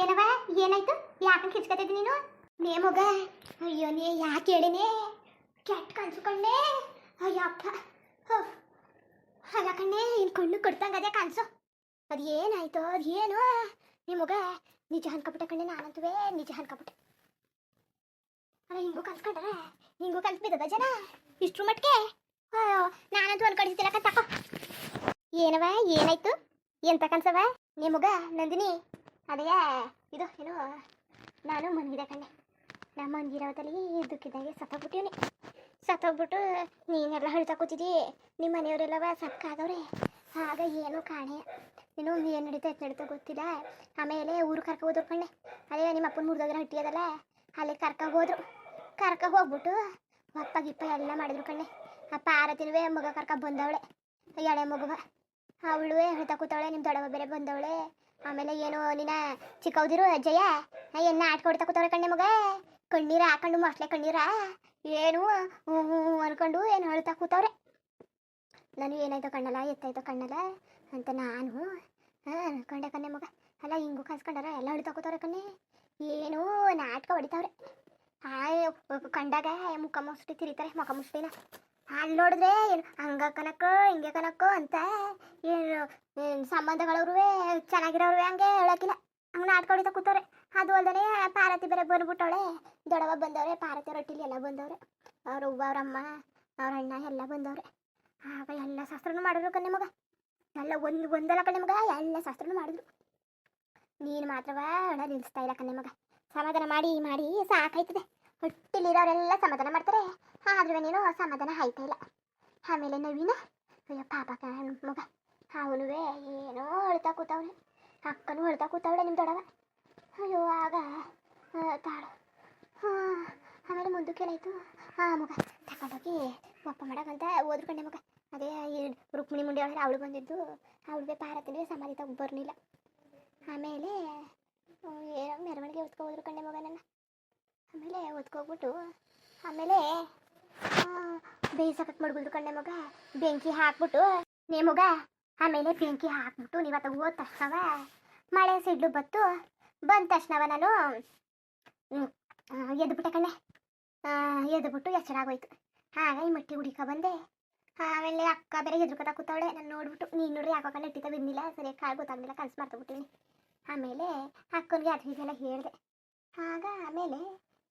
ಏನವ? ಏನಾಯ್ತು? ಯಾಕೆ ಕಿಚ್ಕತ್ತಿದ್ದಿ ನೀನು? ನೇ ಮಗ. ಅಯ್ಯೋ ನೀ, ಯಾಕೆ ಹೇಳಿನೇ? ಕೆಟ್ಟ ಕನ್ಸು ಕಣ್ಣೆ. ಅಯ್ಯಪ್ಪ. ಅಲ್ಲ ಕಣ್ಣೆ, ಇನ್ ಕಣ್ಣು ಅದೇ ಕನ್ಸು. ಅದು ಏನಾಯ್ತು ಅದು ಏನು ನೀ ಮಗ, ನಿಜ ಅನ್ಕೊಬಿಟ್ಟೆ ಕಣ್ಣೆ ನಾನಂತುವೆ, ನಿಜ ಅನ್ಕೊಬಿಟ್ಟೆ. ಅಲ್ಲ, ಹಿಂಗೂ ಕನ್ಸ್ಕೊಂಡಾರ ಹಿಂಗೂ ಕನ್ಸ್ ಬಿದ್ದದ ಜನ? ಇಷ್ಟ್ರು ಮಟ್ಗೆ ಅಯ್ಯೋ, ನಾನಂತೂ ಅನ್ಕೊಂಡಿದ್ದಿಲ್ಲ ತಕೋ. ಏನವ? ಏನಾಯ್ತು? ಎಂತ ಕನ್ಸವ? ನಿಮಗ ನಂದಿನಿ. ಅದೇ, ಇದು ಏನು ನಾನು ಮನ್ಗಿದೆ ಕಣ್ಣೆ. ನಮ್ಮ ಮನ್ಗಿರೋದಲ್ಲಿ ದುಃಖಿದಂಗೆ ಸತ್ತೋಗ್ಬಿಟ್ಟಿವ್ನಿ. ಸತ್ತೋಗ್ಬಿಟ್ಟು ನೀನೆಲ್ಲ ಹೇಳ್ತಾ ಕೂತಿದ್ದಿ. ನಿಮ್ಮ ಮನೆಯವರೆಲ್ಲವ ಸಕ್ಕಾಗವ್ರೆ ಆಗ ಏನು ಕಾಣೆ? ಇನ್ನು ಏನು ನಡೀತಾ ಎತ್ ನಡೀತಾ ಗೊತ್ತಿಲ್ಲ. ಆಮೇಲೆ ಊರು ಕರ್ಕ ಹೋದ್ರು ಕಣ್ಣೆ. ಅದೇ, ನಿಮ್ಮ ಅಪ್ಪನ ಮುರಿದೋದ್ರ ಹಟ್ಟಿ ಅದಲ್ಲ. ಅಲ್ಲಿ ಕರ್ಕ ಹೋದ್ರು. ಕರ್ಕ ಹೋಗ್ಬಿಟ್ಟು ಅಪ್ಪ ಗಿಪ್ಪ ಎಲ್ಲ ಮಾಡಿದ್ರು ಕಣ್ಣೆ. ಅಪ್ಪ ಆರತಿನವೇ ಮಗ ಕರ್ಕ ಬಂದವಳೆ. ಎಳೆ ಮಗುವ. ಅವಳು ಹೇಳ್ತಾ ಕೂತವಳೆ ನಿಮ್ಮ ದೊಡ್ಡವ ಬೇರೆ ಬಂದವಳೆ. ಆಮೇಲೆ ಏನು ನಿನ್ನ ಚಿಕ್ಕವ್ದಿರು ಅಜ್ಜಯ್ಯ ಎನ್ನ ಆಟ ಕೊಡ್ತಾ ತಕೋತಾರೆ ಕಣ್ಣೆ ಮಗ? ಕಣ್ಣೀರ ಹಾಕೊಂಡು ಮಸ್ಲೆ ಕಣ್ಣೀರ? ಏನು? ಅನ್ಕೊಂಡು ಏನು ಹೇಳ್ತಾ ಕೂತವ್ರೆ? ನಾನು ಏನಾಯ್ತೋ ಕಣ್ಣಲ್ಲ, ಎತ್ತಾಯ್ತೋ ಕಣ್ಣಲ್ಲ ಅಂತ ನಾನು, ಹಾಂ, ಅನ್ಕೊಂಡೆ ಕಣ್ಣೆ ಮಗ. ಅಲ್ಲ, ಹಿಂಗೂ ಕನ್ಸ್ಕೊಂಡಾರ ಎಲ್ಲ ಹೊಡಿತಾ ಕೂತವ್ರೆ ಕಣ್ಣೆ? ಏನು ನಾಟಕ ಹೊಡಿತಾವ್ರೆ? ಆ ಕಂಡಾಗ ಮುಖ ಮುಷ್ಟಿ ತಿರಿತಾರೆ, ಮುಖ ಮುಷ್ಟಿನ. ಅಲ್ಲಿ ನೋಡಿದ್ರೆ ಹಂಗ ಕನಕೋ ಹಿಂಗೆ ಕನಕೋ ಅಂತ ಏನು ಸಂಬಂಧಗಳವ್ರು ಚೆನ್ನಾಗಿರೋರು ಹಂಗೆ ಹೇಳಕ್ಕಿಲ್ಲ ಹಂಗೆ ನಾಟಕ ಕೂತವ್ರೆ. ಅದು ಅಲ್ಲದೆ ಪಾರತಿ ಬೇರೆ ಬಂದ್ಬಿಟ್ಟವಳೆ. ದೊಡವ ಬಂದವ್ರೆ ಪಾರತಿ ರೊಟ್ಟಿಲಿ ಎಲ್ಲ ಬಂದವ್ರೆ. ಅವ್ರ ಅವ್ವ ಅವ್ರಮ್ಮ ಅವ್ರ ಅಣ್ಣ ಎಲ್ಲ ಬಂದವ್ರೆ. ಆಗ ಎಲ್ಲ ಶಾಸ್ತ್ರನೂ ಮಾಡಿದ್ರು ಕಣ್ಣೆ ಮಗ ಎಲ್ಲ ಒಂದು, ಒಂದಲ್ಲ ಕಣ್ಣೆ ಮಗ ಎಲ್ಲ ಶಾಸ್ತ್ರನೂ ಮಾಡಿದ್ರು. ನೀನು ಮಾತ್ರವ ಹಣ ನಿಲ್ಲಿಸ್ತಾ ಇಲ್ಲ ಕಣ್ಣೆ ಮಗ ಸಮಾಧಾನ ಮಾಡಿ ಮಾಡಿ ಸಾಕಾಯ್ತದೆ. ಹೊಟ್ಟಿಲಿರೋರೆಲ್ಲ ಸಮಾಧಾನ ಮಾಡ್ತಾರೆ. ಆದ್ರೆ ನೀನು ಸಮಾಧಾನ ಆಯ್ತಾ ಇಲ್ಲ? ಆಮೇಲೆ ನವೀನ, ಅಯ್ಯೋ ಪಾಪ ಮಗ. ಅವನು ಏನೋ ಅಳ್ತಾ ಕೂತಾವಳೆ ಅಕ್ಕನೂ ಅಳ್ತಾ ಕೂತವಳೆ ನಿಮ್ಮ ದೊಡವ. ಅಯ್ಯೋ, ಆಗ ತಾಳು. ಹಾಂ, ಆಮೇಲೆ ಮುಂದಕ್ಕೆ ಏನಾಯ್ತು? ಹಾಂ ಮಗ. ತಗೊಂಡೋಗಿ ಒಪ್ಪ ಮಾಡೋಕ್ಕಂತ ಹೋದ್ರು ಕಣ್ಣೆ ಮಗ. ಅದೇ ರುಕ್ಮಿಣಿ ಮುಂಡಿ ಒಳಗೆ ಅವಳು ಬಂದಿದ್ದು. ಅವಳಿಗೆ ಪಾರತಿನೇ ಸಮಾಧಿ ತಗೊ ಬರ್ಲಿಲ್ಲ. ಆಮೇಲೆ, ಏನೋ ಮೆರವಣಿಗೆ ಹೊತ್ಕೊ ಹೋದ್ರು ಕಣ್ಣೆ ಮಗ ನನ್ನ. ಆಮೇಲೆ ಒತ್ಕೋಗ್ಬಿಟ್ಟು ಆಮೇಲೆ ಬೇಯಿಸಕ್ಕೆ ಮಡ್ಗುಲ್ದು ಕಣ್ಣೆ ಮಗ. ಬೆಂಕಿ ಹಾಕ್ಬಿಟ್ಟು ನೇ ಮಗ. ಆಮೇಲೆ ಬೆಂಕಿ ಹಾಕ್ಬಿಟ್ಟು ನೀವತ್ತ ಹೋದ ತಕ್ಷಣವ ಮಳೆ ಸಿಡ್ಲು ಬತ್ತು. ಬಂದ ತಕ್ಷಣವ ನಾನು ಎದ್ಬಿಟ್ಟೆ ಕಣ್ಣೆ. ಎದ್ಬಿಟ್ಟು ಎಚ್ಚರಾಗೋಯ್ತು ಆಗ ಈ ಮಟ್ಟಿ ಹುಡಿಕ ಬಂದೆ. ಆಮೇಲೆ ಅಕ್ಕ ಬೇರೆ ಎದ್ರುಕತಾ ಕೂತವಳೆ. ನಾನು ನೋಡ್ಬಿಟ್ಟು, ನೀನು ನೋಡ್ರಿ ಯಾಕೋ ಕಣ್ಣು ಇಟ್ಟಿತ ಬಿದ್ದಿಲ್ಲ. ಸರಿಯಾಗಿ ಕಾಳು ಗೊತ್ತಾಗ್ಲಿಲ್ಲ, ಕನ್ಸು ಮಾಡ್ತಬಿಟ್ಟಿನಿ ಆಮೇಲೆ ಅಕ್ಕನಿಗೆ ಅದು ಇದೆಲ್ಲ ಹೇಳಿದೆ. ಆಗ ಆಮೇಲೆ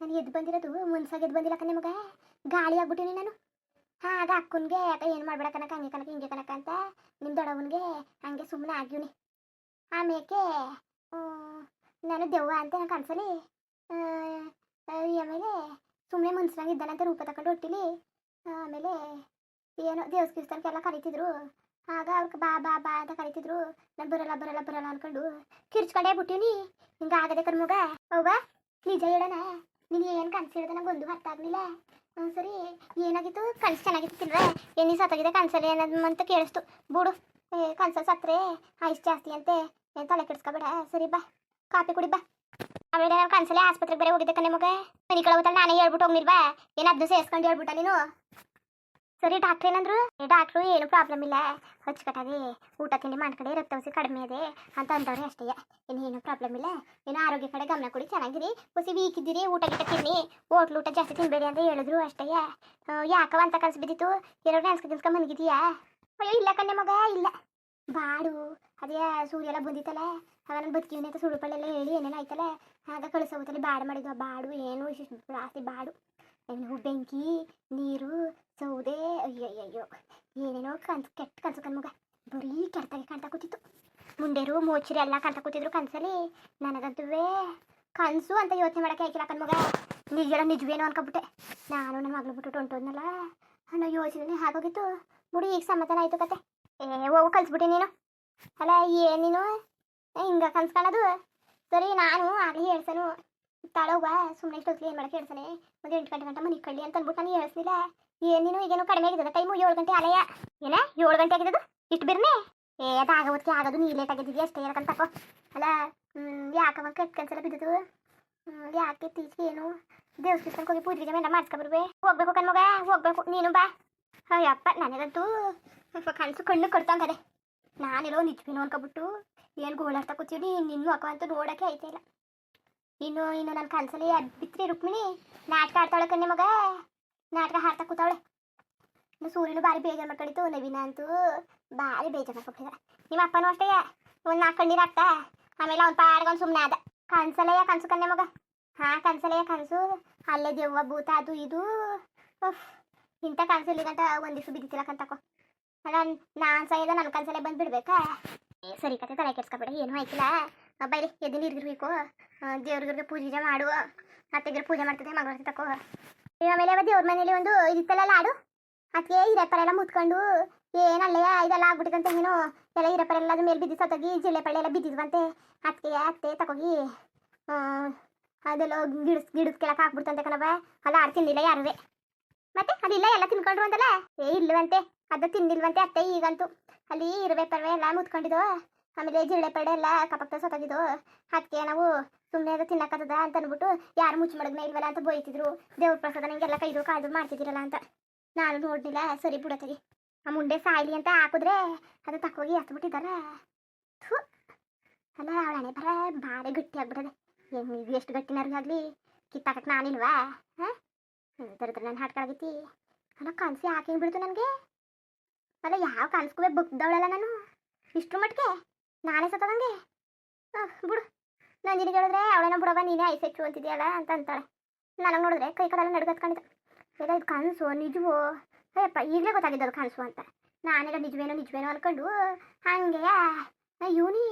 ನಾನು ಎದ್ದು ಬಂದಿರೋದು, ಮುನ್ಸಾಗ ಎದ್ದು ಬಂದಿಲ್ಲ ನಿಮಗೆ ಮಗ. ಗಾಳಿ ಆಗ್ಬಿಟ್ಟಿನಿ ನಾನು. ಆಗ ಅಕ್ಕನಿಗೆ ಏನು ಮಾಡ್ಬೇಡ ಕನಕ ಹಂಗೆ ಕನಕ ಹಿಂಗೆ ಕನಕ ಅಂತ ನಿಮ್ಮ ದೊಡ್ಡವನಿಗೆ ಹಂಗೆ ಸುಮ್ಮನೆ ಆಗ್ಯೂನಿ. ಆಮೇಲೆ ನಾನು ದೆವ್ವ ಅಂತ ನಂಗೆ ಕನ್ಸಲಿ ಆಮೇಲೆ ಸುಮ್ಮನೆ ಮನ್ಸನಾಗ ಇದ್ದಾನಂತ ರೂಪ ತಗೊಂಡು ಹೊಟ್ಟಿಲಿ ಆಮೇಲೆ ಏನೋ ದೇವಸ್ಥಾನಕ್ಕೆಲ್ಲ ಕರಿತಿದ್ರು. ಆಗ ಅವ್ರಿಗೆ ಬಾ ಬಾ ಬಾ ಅಂತ ಕರಿತಿದ್ರು. ನಾನು ಬರಲ್ಲ ಬರಲ್ಲ ಬರಲ್ಲ ಅನ್ಕೊಂಡು ಕಿರ್ಚ್ಕೊಂಡೇ ಬಿಟ್ಟಿವ್ನಿ ಹಿಂಗೆ ಆಗದೆ ಕರ್ಮಗ ಹೌವಾ ನಿಜ ಹೇಳೋಣ. ನೀನು ಏನು ಕನ್ಸು ಹೇಳ್ದೆ ನಂಗೆ ಒಂದು ಅರ್ಥ ಆಗಲಿಲ್ಲ. ಸರಿ. ಏನಾಗಿತ್ತು? ಕನಸು ಚೆನ್ನಾಗಿತ್ತು ತಿನ್ರೆ ಎಣ್ಣೆ ಸತ್ತಾಗಿದೆ ಕನ್ಸಲ್ಲಿ ಏನದು ಅಂತ ಕೇಳಿಸ್ತು. ಬೂಡು. ಏ ಕನ್ಸಲ್ಲಿ ಸತ್ರೆ. ಆಯ್ತು ಜಾಸ್ತಿ ಅಂತೆ. ಏನ್ ತಲೆ ಕೆಡಿಸ್ಕೊಬೇಡ. ಸರಿ, ಬಾ. ಕಾಫಿ ಕುಡಿ, ಬಾ. ಆಮೇಲೆ ನಾನು ಕನ್ಸಲ್ಲಿ ಆಸ್ಪತ್ರೆಗೆ ಬೇರೆ ಹೋಗಿದ್ದೆ ಕಣೆ ಮಗ. ಮನೆ ಕಡೆ ಹೋಗ್ತಾಳೆ ನಾನೇ ಹೇಳ್ಬಿಟ್ಟು ಹೋಗ್ನಿಲ್ವಾ? ಏನಾದ್ರು ಸೇರಿಸ್ಕೊಂಡು ಹೇಳ್ಬಿಟ್ಟ ನೀನು? ಸರಿ ಡಾಕ್ಟ್ರ್ ಏನಂದ್ರು? ಡಾಕ್ಟ್ರು ಏನು ಪ್ರಾಬ್ಲಮ್ ಇಲ್ಲ. ಅಚ್ಚುಕಟ್ಟಾಗಿ ಊಟ ತಿಂಡಿ ಮಾಡ್ಕಡೆ ರಕ್ತವಸಿ ಕಡಿಮೆ ಇದೆ ಅಂತ ಅಂದವ್ರೆ ಅಷ್ಟೇ. ಇನ್ನೇನು ಪ್ರಾಬ್ಲಮ್ ಇಲ್ಲ. ಏನು ಆರೋಗ್ಯ ಕಡೆ ಗಮನ ಕೊಡಿ, ಚೆನ್ನಾಗಿರಿ. ಹುಸಿ ವೀಕ್ ಇದ್ದೀರಿ, ಊಟ ಗಿಟ ತಿನ್ನಿ. ಹೋಟ್ಲು ಊಟ ಜಾಸ್ತಿ ತಿನ್ನಬೇಡಿ ಅಂತ ಹೇಳಿದ್ರು ಅಷ್ಟೇ. ಯಾಕವ ಅಂತ ಕನ್ಸು ಬಿದ್ದಿತ್ತು? ಎರಡು ನೆನ್ಸ್ಕ ತಿನ್ಸ್ಕ ಅಯ್ಯೋ, ಇಲ್ಲ ಕಣ್ಣೆ ಮಗ, ಇಲ್ಲ. ಬಾಡು, ಅದೇ ಸೂರ್ಯ ಎಲ್ಲ ಬಂದಿತ್ತಲ್ಲ? ಆಗ ನಾನು ಬದುಕಿವನಿ ಅಂತ ಸುಡುಪಳ್ಳೆಲ್ಲ ಹೇಳಿ ಏನೇನು ಆಯ್ತಲ್ಲ? ಆಗ ಕಳಿಸೋಗುತ್ತಲ್ಲಿ ಬಾಡು ಮಾಡಿದ್ವ. ಬಾಡು, ಏನು ಜಾಸ್ತಿ ಬಾಡು. ಏನು ಬೆಂಕಿ, ನೀರು, ಸೌದೆ ಅಯ್ಯಯ್ಯಯ್ಯೋ ಏನೇನೋ ಕನ್ಸು, ಕೆಟ್ಟ ಕನ್ಸು ಕಣ್ಮಗ. ಬರೀ ಕೆಟ್ಟಾಗಿ ಕಾಣ್ತಾ ಕೂತಿತ್ತು. ಮುಂಡೆರು, ಮೋಚರಿ ಎಲ್ಲ ಕಾಣ್ತಾ ಕೂತಿದ್ರು ಕನಸಲ್ಲಿ. ನನಗಂತೂ ಕನಸು ಅಂತ ಯೋಚನೆ ಮಾಡೋಕೆ ಆಯ್ತಿಲ್ಲ ಕಣ್ಮಗ. ನಿಜ ನಿಜವೇನೋ ಅನ್ಕೊಬಿಟ್ಟೆ. ನಾನು ನನ್ನ ಮಗಳು ಬಿಟ್ಟು ಹೊಂಟೋದ್ನಲ್ಲ ಅನ್ನೋ ಯೋಚನೆ ಆಗೋಗಿತ್ತು. ಬಿಡಿ ಈಗ ಸಮಾಧಾನ ಆಯ್ತು ಕತೆ. ಏ ಹೋಗು ಕಲ್ಸ್ಬಿಟ್ಟೆ ನೀನು. ಅಲ್ಲ ಏನೇನು ನೀನು? ಹಿಂಗ ಕನ್ಸ್ಕೊಳ್ಳೋದು ಸರಿ, ನಾನು ಆಗಲಿ ಹೇಳ್ಸನು. ತಾಳವ್ವ ಸುಮ್ಮನೆ ಇಷ್ಟೊತ್ತಿಗೆ ಏನು ಮಾಡಕ್ಕೆ ಹೇಳ್ತಾನೆ? ಒಂದು ಎಂಟು ಗಂಟೆ ಗಂಟೆ ಮನೆ ಕಳ್ಳಿ ಅಂತ ಅಂದ್ಬಿಟ್ಟು ನಾನು ಹೇಳಿಸ್ಲಿಲ್ಲ. ಏನೇನು ನೀನು? ಈಗೇನೋ ಕಡಿಮೆ ಆಗಿದೆ ಟೈಮು ಏಳು ಗಂಟೆ ಅಲೆಯ ಏನ? ಏಳು ಗಂಟೆ ಆಗಿದ್ದು ಇಷ್ಟು ಬಿರ್ನೆ? ಏ ಅದು ಆಗೋದಕ್ಕೆ ಆಗೋದು ನೀ ಲೇಟ್ ಆಗಿದ್ದೀವಿ ಅಷ್ಟೇ ಏನಕ್ಕಂತ ತಕೋ. ಅಲ್ಲ ಯಾಕವ ಕೆಟ್ಟ ಕನ್ಸಲ ಬಿದ್ದದು? ಹ್ಮ್, ಯಾಕೆ ತೀಚಿ ಏನು? ದೇವಸ್ಥಾನಕ್ಕೆ ಹೋಗಿ ಪೂಜೆ ಎಲ್ಲ ಮಾಡಿಸ್ಕೊಬರ್ಬೇ ಹೋಗ್ಬೇಕು ಕಣ್ಮಗ ಹೋಗ್ಬೇಕು. ನೀನು ಬಾ. ಅಯ್ಯಪ್ಪ ನನಗಂತೂ ಕನಸು ಕಣ್ಣು ಕಟ್ತಂಗದೆ ನಾನೆಲ್ಲೋ ನಿಜ್ವೇನೋ ಅನ್ಕೊಬಿಟ್ಟು ಏನು ಗೋಳಾಡ್ತಾ ಕೂತೀವಿ ನಿನ್ನೂ ಅಕ್ಕ ಅಂತೂ ನೋಡೋಕೆ ಆಯ್ತಾ ಇಲ್ಲ. ಇನ್ನು ಇನ್ನು ನನ್ನ ಕನ್ಸಲ್ಲಿ ಬಿತ್ರಿ ರುಕ್ಮಿಣಿ. ನಾಟಕ ಆಡ್ತಾಳೆ ಕಣ್ಣೆ ಮಗ. ನಾಟಕ ಹಾಡ್ತಾ ಕೂತಾವಳೆ. ಇನ್ನು ಸೂರ್ಯನು ಭಾರಿ ಬೇಜಾರು ಮಾಡ್ಕೊಂಡಿತ್ತು. ನವೀನ ಅಂತೂ ಭಾರಿ ಬೇಜಾರು ಮಾಡ್ಕೊಂಡಿದ್ದಾರೆ ನಿಮ್ಮ ಅಪ್ಪನೂ ಅಷ್ಟೇ. ಒಂದು ನಾಲ್ಕು ಕಣ್ಣೀರು ಹಾಕ್ತಾ. ಆಮೇಲೆ ಅವ್ನು ಪಾಡ್ಕೊಂಡು ಸುಮ್ಮನೆ ಆದ. ಕನ್ಸಲೆಯ ಕನ್ಸು ಕಣ್ಣೆ ಮಗ. ಹಾ ಕನ್ಸಲೆಯ ಕನಸು. ಅಲ್ಲೇ ದೇವ್ವ ಭೂತ ಅದು ಇದು. ಇಂಥ ಕನಸು ಇಲ್ಲಿಗಂಟ ಒಂದಿಷ್ಟು ಬಿದ್ದಿತ್ತಿಲ್ಲಕಂತಕೋ ಅಲ್ಲ ನಾನು ಸಹಿತ ನನ್ನ ಕನ್ಸಲ್ಲೇ ಬಂದು ಬಿಡ್ಬೇಕಾ ಸರಿ ಕತೆ ತಲೆ ಕೆಡ್ಸ್ಕೊಬೇಡ. ಏನೂ ಆಯ್ತಿಲ್ಲ. ಬೈರಿ ಎದ್ದು ನೀರ್ಗಿರ್ಬೇಕು ದೇವ್ರಿಗೆ ಪೂಜೆ ಮಾಡು. ಅತ್ತೆಗೆ ಪೂಜೆ ಮಾಡ್ತದೆ ಮಗಳ ತಕೋ. ಆಮೇಲೆ ದೇವ್ರ ಮನೇಲಿ ಒಂದು ಇದಿತ್ತಲ್ಲ ಲಾಡು? ಅದಕ್ಕೆ ಎಲ್ಲಾ ಮುತ್ಕೊಂಡು ಏನಲ್ಲಯ್ಯ ಇದೆಲ್ಲ ಆಗ್ಬಿಟ್ಟಿದಂತೆ ಏನೋ ಎಲ್ಲ ಹಿರಪ್ಪರೆಲ್ಲ ಎಲ್ಲ ಮೇಲೆ ಬಿದ್ದು ಸತ್ತೋಗಿ ಜಿಳ್ಳೆ ಪಳ್ಳೆ ಎಲ್ಲ ಬಿದ್ದಿದ್ವಂತೆ. ಅದಕ್ಕೆ ಅತ್ತೆ ತಕೋಗಿ ಅದೆಲ್ಲ ಗಿಡ, ಗಿಡದ ಕೆಳಕ್ಕೆ ಹಾಕ್ಬಿಡ್ತಂತೆ ಕಣವ ಅಲ್ಲ ಆಡ್ ತಿನ್ನಿಲ್ಲ ಯಾರುವೆ? ಮತ್ತೆ ಅದಿಲ್ಲ ಎಲ್ಲ ತಿನ್ಕೊಂಡ್ರು ಅಂತಲ್ಲ? ಏ, ಇಲ್ವಂತೆ. ಅದು ತಿಂದಿಲ್ವಂತೆ ಅತ್ತೆ ಈಗಂತೂ. ಅಲ್ಲಿ ಇರುವೆ ಪರ್ವೆ ಎಲ್ಲ ಮುತ್ಕೊಂಡಿದ್ದು ಆಮೇಲೆ ಜಿಳ್ಳೆ ಪಡೆ ಎಲ್ಲ ಕಪಕ್ತ ಸತ್ತಾಗಿದ್ದು ಅದಕ್ಕೆ ನಾವು ಸುಮ್ಮನೆ ಅದು ತಿನ್ನಕ್ಕದ ಅಂತ ಅಂದ್ಬಿಟ್ಟು ಯಾರು ಮುಚ್ಚಿ ಮಡಗ್ನೇ ಇಲ್ವಲ್ಲ ಅಂತ ಬೈತಿದ್ರು ದೇವ್ರ ಪ್ರಸಾದ ನಿಂಗೆಲ್ಲ ಕೈದು ಕಾಯ್ದು ಮಾಡ್ತಿದ್ದೀರಲ್ಲ ಅಂತ. ನಾನು ನೋಡ್ಲಿಲ್ಲ, ಸರಿ ಬಿಡತ್ತರಿ ಆ ಮುಂಡೆ ಸಾಯ್ಲಿ ಅಂತ ಹಾಕಿದ್ರೆ ಅದು ತಕ್ಕೋಗಿ ಹತ್ಬಿಟ್ಟಿದ್ದಾರೆ ಥು. ಅಲ್ಲ, ಅವಳ ಹಣೆ ಬರ ಭಾರಿ ಗಟ್ಟಿ ಏನು ಇದು ಎಷ್ಟು ಗಟ್ಟಿನವ್ರಿಗಾಗ್ಲಿ ಕಿತ್ತಾಕಕ್ಕೆ ನಾನಿಲ್ವಾ? ಹಾಂ? ದರಿದ್ರ ನಾನು ಹಾಡ್ಕೊಳಗೈತಿ ಅಲ್ಲ, ಕನ್ಸಿ ಯಾಕೆ ಹಿಂಗೆ ಬಿಡ್ತು ನನಗೆ? ಅಲ್ಲ, ಯಾವ ಕನ್ಸ್ಕೂ ಬುಕ್ದವಳಲ್ಲ ನಾನು? ಇಷ್ಟ್ರ ಮಟ್ಟಿಗೆ ನಾನೇ ಸತ್ತದಂಗೆ ಬಿಡು. ನಂದಿನಿಗೆ ಹೇಳಿದ್ರೆ ಅವಳೇನೋ ಬಿಡವ ನೀನೇ ಐಸೆಚ್ಚು ಅಂತಿದೆಯಲ್ಲ ಅಂತ ಅಂತಾಳೆ ನನಗೆ ನೋಡಿದ್ರೆ ಕೈ ಕಾಲೆಲ್ಲ ನಡ್ಗತ್ಕೊಂಡಿದ್ದೆ ಇಲ್ಲ ಇದು ಕನಸು ನಿಜವೋ? ಅಯ್ಯಪ್ಪ, ಈಗಲೇ ಗೊತ್ತಾಗಿದ್ದು ಅದು ಕನಸು ಅಂತ. ನಾನೆಲ್ಲ ನಿಜವೇನೋ ನಿಜವೇನೋ ಅನ್ಕೊಂಡು, ಹಂಗೆ ಇವನಿ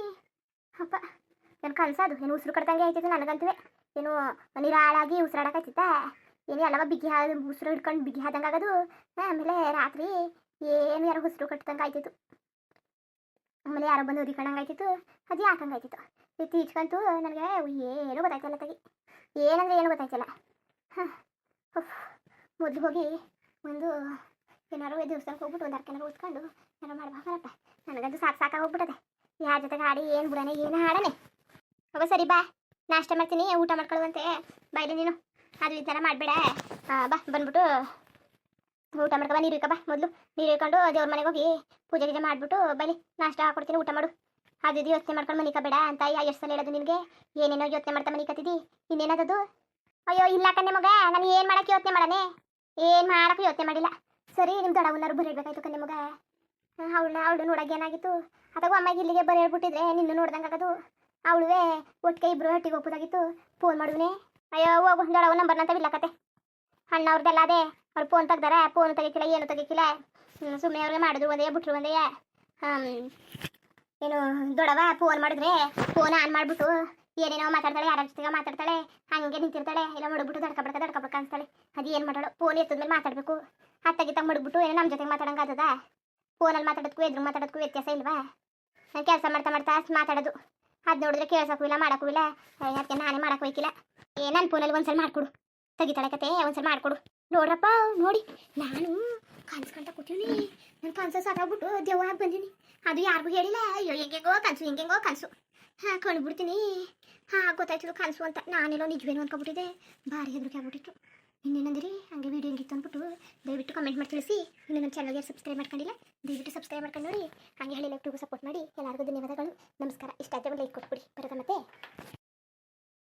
ಅಪ್ಪ, ಏನು ಕನಸು ಅದು? ಏನು ಉಸಿರು ಕಡ್ದಂಗೆ ಆಯ್ತಿತ್ತು ನನಗಂತೂ ಏನು ನಿರಾಳಾಗಿ ಉಸಿರಾಡಕತ್ತಿತ್ತ ಏನು ಎಲ್ಲವ ಬಿಗಿ ಹಾದ ಉಸಿರು ಹಿಡ್ಕೊಂಡು ಬಿಗಿ ಆದಂಗೆ ಆಗೋದು? ಆಮೇಲೆ ರಾತ್ರಿ ಏನು ಯಾರೋ ಉಸಿರು ಕಟ್ಟಿದಂಗೆ ಆಯ್ತಿತ್ತು. ಆಮೇಲೆ ಯಾರೋ ಬಂದು ಉದಿಕೊಂಡಂಗೆ ಆಯ್ತಿತ್ತು ಅದು ಯಾಕಂಗೆ ಆಯ್ತಿತ್ತು ಇತ್ತೀಚ್ಕಂತೂ ನನಗೆ ಏನು ಗೊತ್ತಾಯ್ತಲ್ಲ ತಗಿ. ಏನಂದ್ರೆ ಏನು ಗೊತ್ತಾಯ್ತಲ್ಲ. ಹಾಂ ಮೊದಲು ಹೋಗಿ ಒಂದು ಏನಾರು ದೇವಸ್ಥಾನಕ್ಕೆ ಹೋಗ್ಬಿಟ್ಟು ಒಂದು ಅರ್ಕೆನಾರು ಉತ್ಕೊಂಡು ಏನೋ ಮಾಡ್ಬೇಕಲ್ಲಪ್ಪ ನನಗಂತೂ ಸಾಕು ಸಾಕಾಗಿ ಹೋಗ್ಬಿಟ್ಟದೆ. ಯಾರ ಜೊತೆಗೆ ಆಡಿ ಏನು ಬಿಡನೆ, ಏನು ಹಾಡನೆ. ಹೋಗೋ, ಸರಿ ಬಾ. ನಾಷ್ಟ ಮಾಡ್ತೀನಿ, ಊಟ ಮಾಡ್ಕೊಳ್ಳುವಂತೆ ಬಾಯ್ಲಿ ನೀನು. ಅದು ಈ ಥರ ಮಾಡಬೇಡ. ಬಾ, ಬಂದ್ಬಿಟ್ಟು ಊಟ ಮಾಡ್ಕೊ ನೀರು ಇಕ್ಕ ಬಾ ಮೊದಲು. ನೀರು ಇಟ್ಕೊಂಡು ದೇವ್ರ ಮನೆಗೆ ಹೋಗಿ ಪೂಜೆ ಗೀಜೆ ಮಾಡಿಬಿಟ್ಟು ಬನ್ನಿ, ನಾಷ್ಟ ಹಾಕೊಡ್ತೀನಿ ಊಟ ಮಾಡು. ಅದು ಇದು ಯೋಚನೆ ಮಾಡ್ಕೊಂಡು ಮನಿಕ ಬೇಡ ಅಂತ ಎಷ್ಟು ಸಲ ಹೇಳೋದು ನಿನಗೆ. ಏನೇನೋ ಯೋಚನೆ ಮಾಡ್ತಾ ಮನಿಕತ್ತಿದ್ದಿ ಇನ್ನೇನದದು? ಅಯ್ಯೋ, ಇಲ್ಲ ಕಣ್ಣೆ ಮಗ, ನಾನು ಏನು ಮಾಡೋಕ್ಕೆ ಯೋಚನೆ ಮಾಡನೆ? ಏನು ಮಾಡೋಕ್ಕೆ ಯೋಚನೆ ಮಾಡಿಲ್ಲ. ಸರಿ ನಿಮ್ಮ ದೊಡ್ಡವನ್ನಾರು ಬರೀಬೇಕಾಯ್ತು ಕಣ್ಣೆ ಮಗ. ಅವಳನ್ನ, ಅವಳು ನೋಡಕ್ಕೆ ಏನಾಗಿತ್ತು? ಅಥವಾ ಅಮ್ಮಗೆ ಇಲ್ಲಿಗೆ ಬರೀ ಹೇಳ್ಬಿಟ್ಟಿದ್ರೆ ನಿನ್ನ ನೋಡ್ದಂಗೆ ಆಗೋದು. ಅವಳುವೆ ಒಟ್ಟಿಗೆ ಇಬ್ರು ಒಟ್ಟಿಗೆ ಹೋಗ್ಬೋದಾಗಿತ್ತು. ಫೋನ್ ಮಾಡುವನೇ. ಅಯ್ಯೋ, ಹೋಗು ದೊಡ್ಡವ ನಂಬರ್ ಅಂತ ಅಣ್ಣ ಅವ್ರದ್ದೆಲ್ಲ ಅದೇ. ಅವ್ರು ಫೋನ್ ತೆಗ್ದಾರ ಫೋನ್ ತೆಗಿಕಿಲ್ಲ, ಏನು ತೆಗಿಕಿಲ್ಲ. ಸುಮ್ಮನೆ ಅವ್ರಿಗೆ ಮಾಡಿದ್ರು ಒಂದೇ, ಬಿಟ್ರು ಒಂದೇ. ಏನು ದೊಡವ ಫೋನ್ ಮಾಡಿದ್ರೆ ಫೋನ್ ಆನ್ ಮಾಡಿಬಿಟ್ಟು ಏನೇನೋ ಮಾತಾಡ್ತಾಳೆ, ಯಾರ ಜೊತೆಗೆ ಮಾತಾಡ್ತಾಳೆ, ಹಂಗೆ ನಿಂತಿರ್ತಾಳೆ ಇಲ್ಲ ಮಡಗ್ಬಿಟ್ಟು ದಡ್ಕ ಬಡ್ಕ ದಡ್ಕ ಬಡ್ಕ ಅನ್ಸ್ತಾಳೆ. ಅದು ಏನು ಮಾಡೋಳು? ಫೋನ್ ಎತ್ತದ್ಮೇಲೆ ಮಾತಾಡಬೇಕು. ಹತ್ತಾಗಿತ್ತ ಮಡಗ್ಬಿಟ್ಟು ಏನೋ ನಮ್ಮ ಜೊತೆಗೆ ಮಾತಾಡಂಗೆ ಆತದ. ಫೋನಲ್ಲಿ ಮಾತಾಡೋದಕ್ಕೂ ಎದುರು ಮಾತಾಡೋದಕ್ಕೂ ವ್ಯತ್ಯಾಸ ಇಲ್ವಾ? ನಾನು ಕೆಲಸ ಮಾಡ್ತಾ ಮಾಡ್ತಾ ಮಾತಾಡೋದು. ಅದು ನೋಡಿದ್ರೆ ಕೇಳ್ಸಕ್ಕೂ ಇಲ್ಲ, ಮಾಡೋಕ್ಕೂ ಇಲ್ಲ. ಅದಕ್ಕೆ ನಾನೇ ಮಾಡಕ್ಕೆ ಹೋಯ್ಕಿಲ್ಲ. ಏ ನನ್ನ ಫೋನಲ್ಲಿ ಒಂದ್ಸಲ ಮಾಡಿಕೊಡು. ತೆಗಿತಾಳೆ ಕತೆ, ಒಂದ್ಸಲ ಮಾಡಿಕೊಡು. ನೋಡ್ರಪ್ಪ ನೋಡಿ. ನಾನು ಕನ್ಸ್ಕೊಂತ ಕೂತೀವಿ ನನ್ನ ಕನ್ಸ ಸಾಕಾಗ್ಬಿಟ್ಟು ದೇವ ಆಗಿ ಬಂದೀನಿ. ಅದು ಯಾರಿಗೂ ಹೇಳಿಲ್ಲ. ಅಯ್ಯೋ, ಹೆಂಗೆಂಗೋ ಕನ್ಸು ಹೆಂಗೆಂಗೋ ಕನ್ಸು. ಹಾಂ ಕಂಡುಬಿಡ್ತೀನಿ ಹಾಂ, ಗೊತ್ತಾಯ್ತು ಕನಸು ಅಂತ. ನಾನೆಲ್ಲೋ ನಿಜವೇನು ಅಂದ್ಕೊಬಿಟ್ಟಿದೆ ಭಾರಿ ಹೆದರಿಕೆ ಆಗ್ಬಿಟ್ಟಿತ್ತು. ಇನ್ನೇನಂದಿರಿ ಹಂಗೆ ವೀಡಿಯೋ ಹೆಂಗಿತ್ತು ಅಂದ್ಬಿಟ್ಟು ದಯವಿಟ್ಟು ಕಮೆಂಟ್ ಮಾಡಿ ತಿಳಿಸಿ. ಇನ್ನು ನನ್ನ ಚಾನಲ್ಗೆ ಸಬ್ಸ್ಕ್ರೈಬ್ ಮಾಡ್ಕೊಂಡಿಲ್ಲ, ದಯವಿಟ್ಟು ಸಬ್ಸ್ಕ್ರೈಬ್ ಮಾಡ್ಕೊಂಡು ನೋಡಿ. ಹಂಗೆ ಹೇಳಿ ಲೈಕ್ ಸಪೋರ್ಟ್ ಮಾಡಿ. ಎಲ್ಲರಿಗೂ ಧನ್ಯವಾದಗಳು. ನಮಸ್ಕಾರ. ಇಷ್ಟ ಆಯ್ತು ಲೈಕ್ ಕೊಟ್ಬಿಡಿ. ಬರೋದ ಮತ್ತೆ.